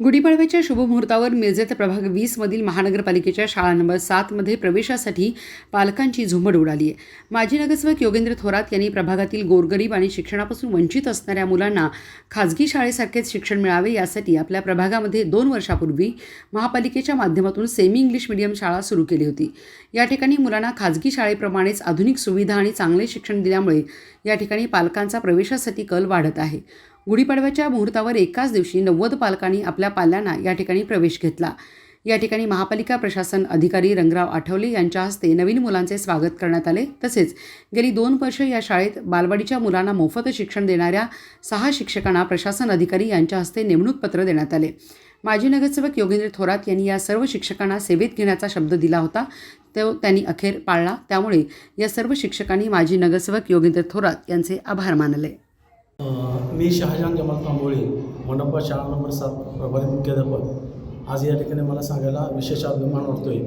गुढीपाडव्याच्या शुभमुहूर्तावर मिरजेत प्रभाग वीसमधील महानगरपालिकेच्या शाळा नंबर सातमध्ये प्रवेशासाठी पालकांची झुंबड उडाली आहे. माजी नगरसेवक योगेंद्र थोरात यांनी प्रभागातील गोरगरीब आणि शिक्षणापासून वंचित असणाऱ्या मुलांना खाजगी शाळेसारखेच शिक्षण मिळावे यासाठी आपल्या प्रभागामध्ये दोन वर्षापूर्वी महापालिकेच्या माध्यमातून सेमी इंग्लिश मिडियम शाळा सुरू केली होती. या ठिकाणी मुलांना खाजगी शाळेप्रमाणेच आधुनिक सुविधा आणि चांगले शिक्षण दिल्यामुळे या ठिकाणी पालकांचा प्रवेशासाठी कल वाढत आहे. गुढीपाडव्याच्या मुहूर्तावर एकाच दिवशी नव्वद पालकांनी आपल्या पाल्यांना या ठिकाणी प्रवेश घेतला. या ठिकाणी महापालिका प्रशासन अधिकारी रंगराव आठवले यांच्या हस्ते नवीन मुलांचे स्वागत करण्यात आले. तसेच गेली दोन वर्ष या शाळेत बालवाडीच्या मुलांना मोफत शिक्षण देणाऱ्या सहा शिक्षकांना प्रशासन अधिकारी यांच्या हस्ते नेमणूक पत्र देण्यात आले. माजी नगरसेवक योगेंद्र थोरात यांनी या सर्व शिक्षकांना सेवेत घेण्याचा शब्द दिला होता. तो त्यांनी अखेर पाळला. त्यामुळे या सर्व शिक्षकांनी माजी नगरसेवक योगेंद्र थोरात यांचे आभार मानले. मी शहाजहान जमाल तांबोळी मंडपा शाळा नंबर सात प्रभारी मुख्याध्यापक. आज या ठिकाणी मला सांगायला विशेष अभिमान वाटतो आहे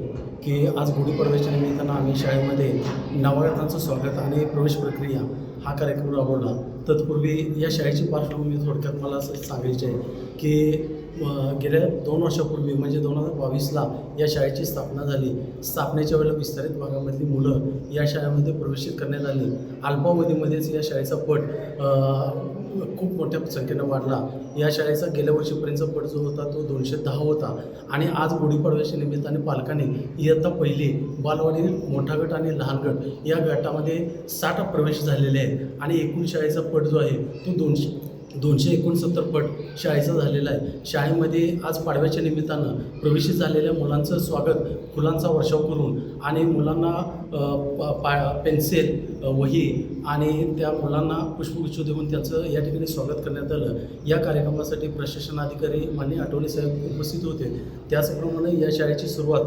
की आज गुढीपाडव्याच्या निमित्तानं आम्ही शाळेमध्ये नवागतांचं स्वागत आणि प्रवेश प्रक्रिया हा कार्यक्रम राबवला. तत्पूर्वी या शाळेची पार्श्वभूमी थोडक्यात मला असं सांगायची आहे की गेल्या दोन वर्षापूर्वी म्हणजे दोन हजार बावीसला या शाळेची स्थापना झाली. स्थापनेच्या वेळेला विस्तारित भागामधली मुलं या शाळेमध्ये प्रवेशित करण्यात आली. अल्पावधीमध्येच या शाळेचा पट खूप मोठ्या संख्येनं वाढला. या शाळेचा गेल्या वर्षीपर्यंतचा पट जो होता तो दोनशे दहा होता. आणि आज गुढीपाडव्याच्या निमित्ताने पालकांनी इयत्ता पहिली बालवाडी मोठा गट आणि लहान गट या गटामध्ये साठ प्रवेश झालेले आहेत. आणि एकूण शाळेचा पट जो आहे तो दोनशे दोनशे एकोणसत्तर पट शाळेचा झालेला आहे. शाळेमध्ये आज पाडव्याच्या निमित्तानं प्रवेशित झालेल्या मुलांचं स्वागत फुलांचा वर्षाव करून आणि मुलांना प- पा पेन्सिल वही आणि त्या मुलांना पुष्पगुच्छ देऊन त्याचं या ठिकाणी स्वागत करण्यात आलं. या कार्यक्रमासाठी प्रशासनाधिकारी माननीय आठवले साहेब उपस्थित होते. त्याचप्रमाणे या शाळेची सुरुवात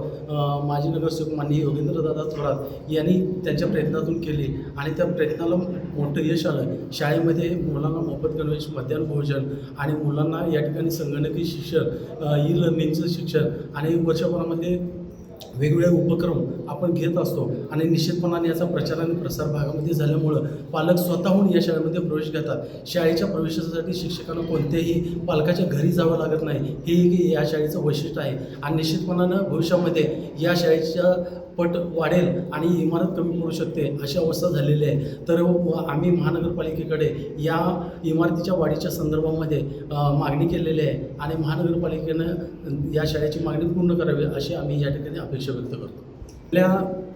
माजी नगरसेवक माननीय योगेंद्रदादा थोरात यांनी त्यांच्या प्रयत्नातून केली आणि त्या प्रयत्नाला मोठं यश आलं. शाळेमध्ये मुलांना मोफत गणवेश मध्याह्न भोजन आणि मुलांना या ठिकाणी संगणकीय शिक्षण ई लर्निंगचं शिक्षण आणि वर्षभरामध्ये वेगवेगळे उपक्रम आपण घेत असतो. आणि निश्चितपणाने याचा प्रचार आणि प्रसार भागामध्ये झाल्यामुळं पालक स्वतःहून या शाळेमध्ये प्रवेश घेतात. शाळेच्या प्रवेशासाठी शिक्षकांना कोणत्याही पालकाच्या घरी जावं लागत नाही. हे या शाळेचं वैशिष्ट्य आहे. आणि निश्चितपणानं भविष्यामध्ये या शाळेच्या पट वाढेल आणि इमारत कमी पडू शकते अशी अवस्था झालेली आहे. तर आम्ही महानगरपालिकेकडे या इमारतीच्या वाढीच्या संदर्भामध्ये मागणी केलेली आहे. आणि महानगरपालिकेनं या शाळेची मागणी पूर्ण करावी अशी आम्ही या ठिकाणी अपेक्षा व्यक्त करतो. आपल्या अ,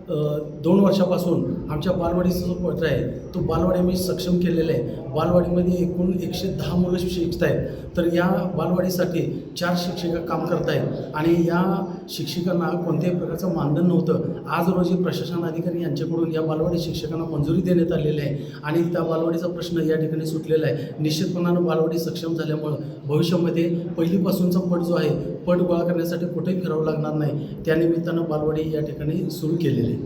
दोन वर्षापासून आमच्या बालवाडीचा जो पत्र आहे तो बालवाडी आम्ही सक्षम केलेला आहे. बालवाडीमध्ये एकूण एकशे दहा मुलं शिक्षित आहेत. तर या बालवाडीसाठी चार शिक्षिका काम करत आहेत आणि या शिक्षकांना कोणत्याही प्रकारचं मानधन नव्हतं. आज रोजी प्रशासन अधिकारी यांच्याकडून या बालवाडी शिक्षकांना मंजुरी देण्यात आलेली आहे. आणि त्या बालवाडीचा प्रश्न या ठिकाणी सुटलेला आहे. निश्चितपणानं बालवाडी सक्षम झाल्यामुळं भविष्यामध्ये पहिलीपासूनचा पट जो आहे पट गोळा करण्यासाठी कुठेही फिरावं लागणार नाही. त्यानिमित्तानं बालवाडी या ठिकाणी सुरू केलेली आहे.